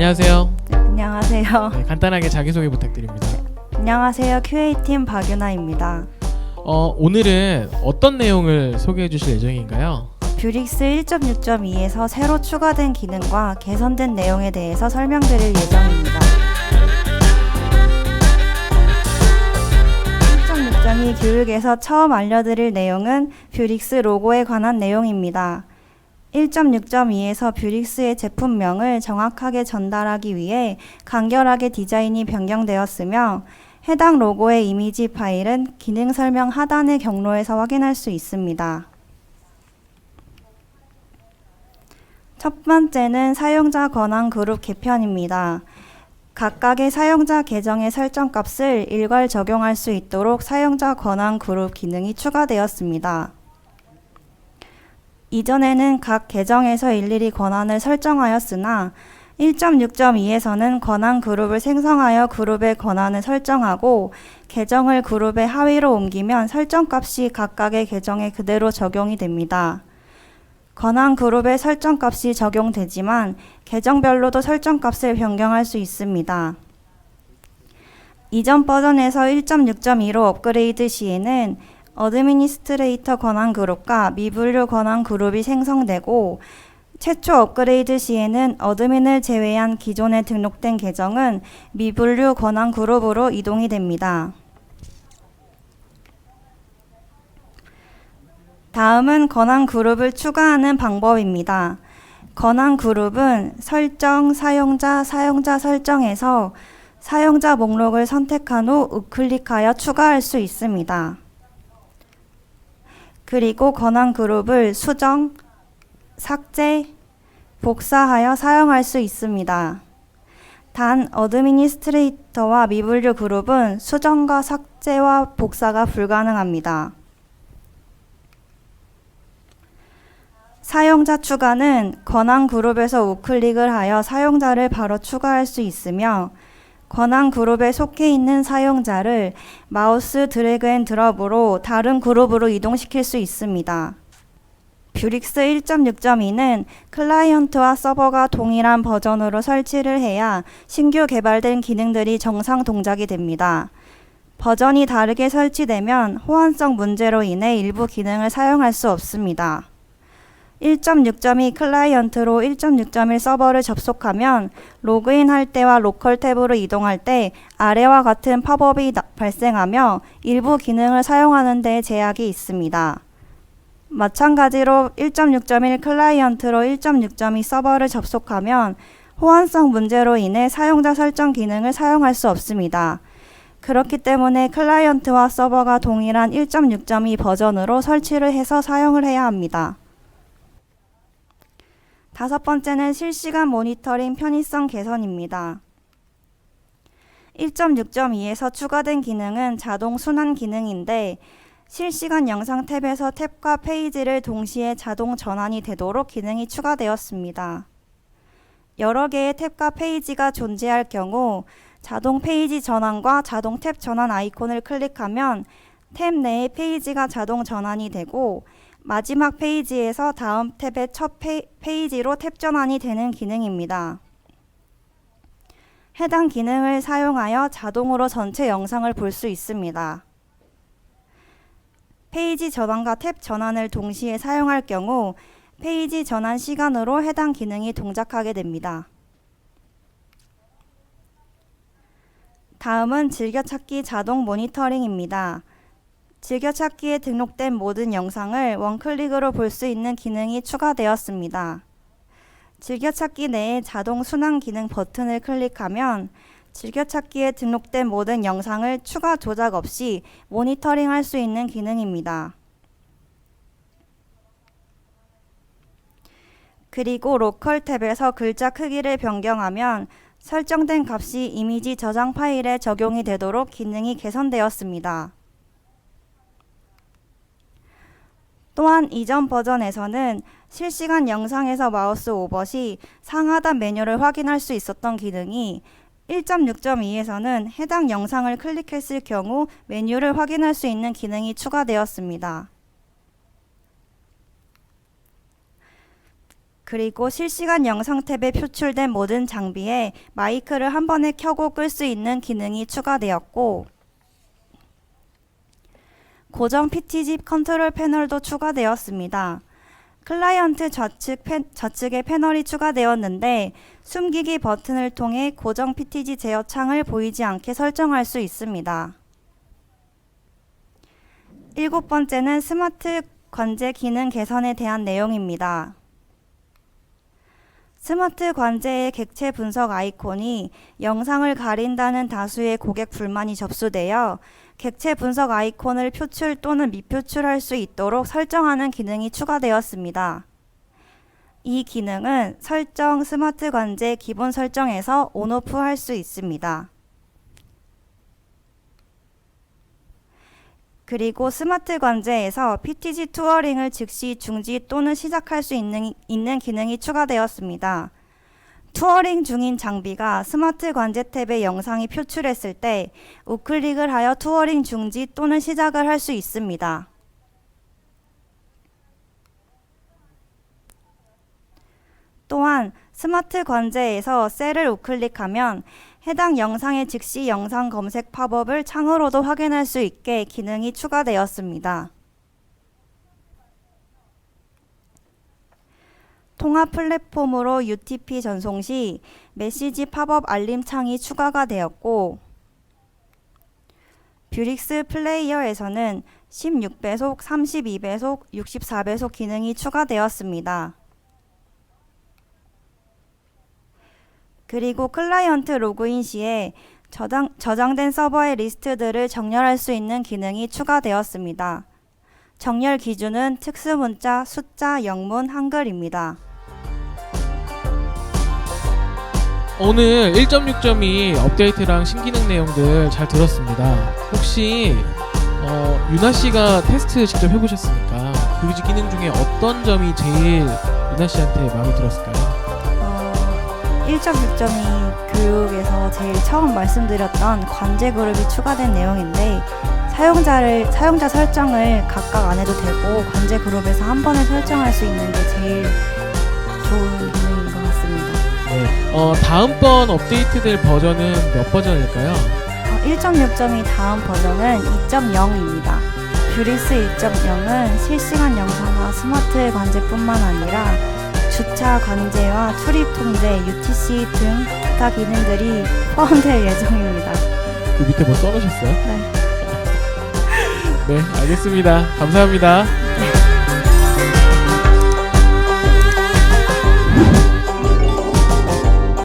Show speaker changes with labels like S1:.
S1: 안녕하세요.
S2: 안녕하세요.
S1: 네, 간단하게 자기소개 부탁드립니다.
S2: 안녕하세요. QA팀 박윤아입니다.
S1: 어, 오늘은 어떤 내용을 소개해 주실 예정인가요?
S2: 뷰릭스 1.6.2에서 새로 추가된 기능과 개선된 내용에 대해서 설명드릴 예정입니다. 1.6.2 교육에서 처음 알려드릴 내용은 뷰릭스 로고에 관한 내용입니다. 1.6.2에서 뷰릭스의 제품명을 정확하게 전달하기 위해 간결하게 디자인이 변경되었으며 해당 로고의 이미지 파일은 기능 설명 하단의 경로에서 확인할 수 있습니다. 첫 번째는 사용자 권한 그룹 개편입니다. 각각의 사용자 계정의 설정 값을 일괄 적용할 수 있도록 사용자 권한 그룹 기능이 추가되었습니다. 이전에는 각 계정에서 일일이 권한을 설정하였으나 1.6.2에서는 권한 그룹을 생성하여 그룹의 권한을 설정하고 계정을 그룹의 하위로 옮기면 설정 값이 각각의 계정에 그대로 적용이 됩니다. 권한 그룹의 설정 값이 적용되지만 계정별로도 설정 값을 변경할 수 있습니다. 이전 버전에서 1.6.2로 업그레이드 시에는 어드미니스트레이터 권한 그룹과 미분류 권한 그룹이 생성되고 최초 업그레이드 시에는 어드민을 제외한 기존에 등록된 계정은 미분류 권한 그룹으로 이동이 됩니다. 다음은 권한 그룹을 추가하는 방법입니다. 권한 그룹은 설정, 사용자, 사용자 설정에서 사용자 목록을 선택한 후 우클릭하여 추가할 수 있습니다. 그리고 권한 그룹을 수정, 삭제, 복사하여 사용할 수 있습니다. 단 어드미니스트레이터와 미분류 그룹은 수정과 삭제와 복사가 불가능합니다. 사용자 추가는 권한 그룹에서 우클릭을 하여 사용자를 바로 추가할 수 있으며 권한 그룹에 속해 있는 사용자를 마우스 드래그 앤 드롭으로 다른 그룹으로 이동시킬 수 있습니다. 뷰릭스 1.6.2는 클라이언트와 서버가 동일한 버전으로 설치를 해야 신규 개발된 기능들이 정상 동작이 됩니다. 버전이 다르게 설치되면 호환성 문제로 인해 일부 기능을 사용할 수 없습니다. 1.6.2 클라이언트로 1.6.1 서버를 접속하면 로그인 할 때와 로컬 탭으로 이동할 때 아래와 같은 팝업이 나- 발생하며 일부 기능을 사용하는 데 제약이 있습니다. 마찬가지로 1.6.1 클라이언트로 1.6.2 서버를 접속하면 호환성 문제로 인해 사용자 설정 기능을 사용할 수 없습니다. 그렇기 때문에 클라이언트와 서버가 동일한 1.6.2 버전으로 설치를 해서 사용을 해야 합니다. 다섯 번째는 실시간 모니터링 편의성 개선입니다. 1.6.2에서 추가된 기능은 자동 순환 기능인데 실시간 영상 탭에서 탭과 페이지를 동시에 자동 전환이 되도록 기능이 추가되었습니다. 여러 개의 탭과 페이지가 존재할 경우 자동 페이지 전환과 자동 탭 전환 아이콘을 클릭하면 탭 내의 페이지가 자동 전환이 되고 마지막 페이지에서 다음 탭의 첫 페, 페이지로 탭 전환이 되는 기능입니다. 해당 기능을 사용하여 자동으로 전체 영상을 볼 수 있습니다. 페이지 전환과 탭 전환을 동시에 사용할 경우 페이지 전환 시간으로 해당 기능이 동작하게 됩니다. 다음은 즐겨찾기 자동 모니터링입니다. 즐겨찾기에 등록된 모든 영상을 원클릭으로 볼 수 있는 기능이 추가되었습니다. 즐겨찾기 내에 자동 순환 기능 버튼을 클릭하면 즐겨찾기에 등록된 모든 영상을 추가 조작 없이 모니터링 할 수 있는 기능입니다. 그리고 로컬 탭에서 글자 크기를 변경하면 설정된 값이 이미지 저장 파일에 적용이 되도록 기능이 개선되었습니다. 또한 이전 버전에서는 실시간 영상에서 마우스 오버 시 상하단 메뉴를 확인할 수 있었던 기능이 1.6.2에서는 해당 영상을 클릭했을 경우 메뉴를 확인할 수 있는 기능이 추가되었습니다. 그리고 실시간 영상 탭에 표출된 모든 장비에 마이크를 한 번에 켜고 끌 수 있는 기능이 추가되었고 고정 PTG 컨트롤 패널도 추가되었습니다. 클라이언트 좌측 패, 좌측에 패널이 추가되었는데 숨기기 버튼을 통해 고정 PTG 제어 창을 보이지 않게 설정할 수 있습니다. 일곱 번째는 스마트 관제 기능 개선에 대한 내용입니다. 스마트 관제의 객체 분석 아이콘이 영상을 가린다는 다수의 고객 불만이 접수되어 객체 분석 아이콘을 표출 또는 미표출할 수 있도록 설정하는 기능이 추가되었습니다. 이 기능은 설정 스마트 관제 기본 설정에서 온오프 할 수 있습니다. 그리고 스마트 관제에서 PTG 투어링을 즉시 중지 또는 시작할 수 있는, 있는 기능이 추가되었습니다. 투어링 중인 장비가 스마트 관제 탭에 영상이 표출했을 때 우클릭을 하여 투어링 중지 또는 시작을 할 수 있습니다. 또한 스마트 관제에서 셀을 우클릭하면 해당 영상의 즉시 영상 검색 팝업을 창으로도 확인할 수 있게 기능이 추가되었습니다. 통합 플랫폼으로 UTP 전송 시 메시지 팝업 알림 창이 추가가 되었고 뷰릭스 플레이어에서는 16배속, 32배속, 64배속 기능이 추가되었습니다. 그리고 클라이언트 로그인 시에 저장, 저장된 서버의 리스트들을 정렬할 수 있는 기능이 추가되었습니다. 정렬 기준은 특수 문자, 숫자, 영문, 한글입니다.
S1: 오늘 1.6점이 업데이트랑 신기능 내용들 잘 들었습니다. 혹시 어, 유나 씨가 테스트 직접 해보셨으니까 그 기능 중에 어떤 점이 제일 유나 씨한테 마음에 들었을까요?
S2: 어, 1.6점이 교육에서 제일 처음 말씀드렸던 관제 그룹이 추가된 내용인데 사용자를 사용자 설정을 각각 안 해도 되고 관제 그룹에서 한 번에 설정할 수 있는 게 제일 좋은 기능인 것 같습니다.
S1: 네. 어, 다음번 업데이트될 버전은 몇 버전일까요?
S2: 어, 1.6점이 다음 버전은 2.0입니다. 뷰리스 1.0은 실시간 영상과 스마트 관제뿐만 아니라 주차 관제와 출입 통제, UTC 등 기타 기능들이 포함될 예정입니다.
S1: 그 밑에 뭐 써놓으셨어요?
S2: 네.
S1: 네, 알겠습니다. 감사합니다.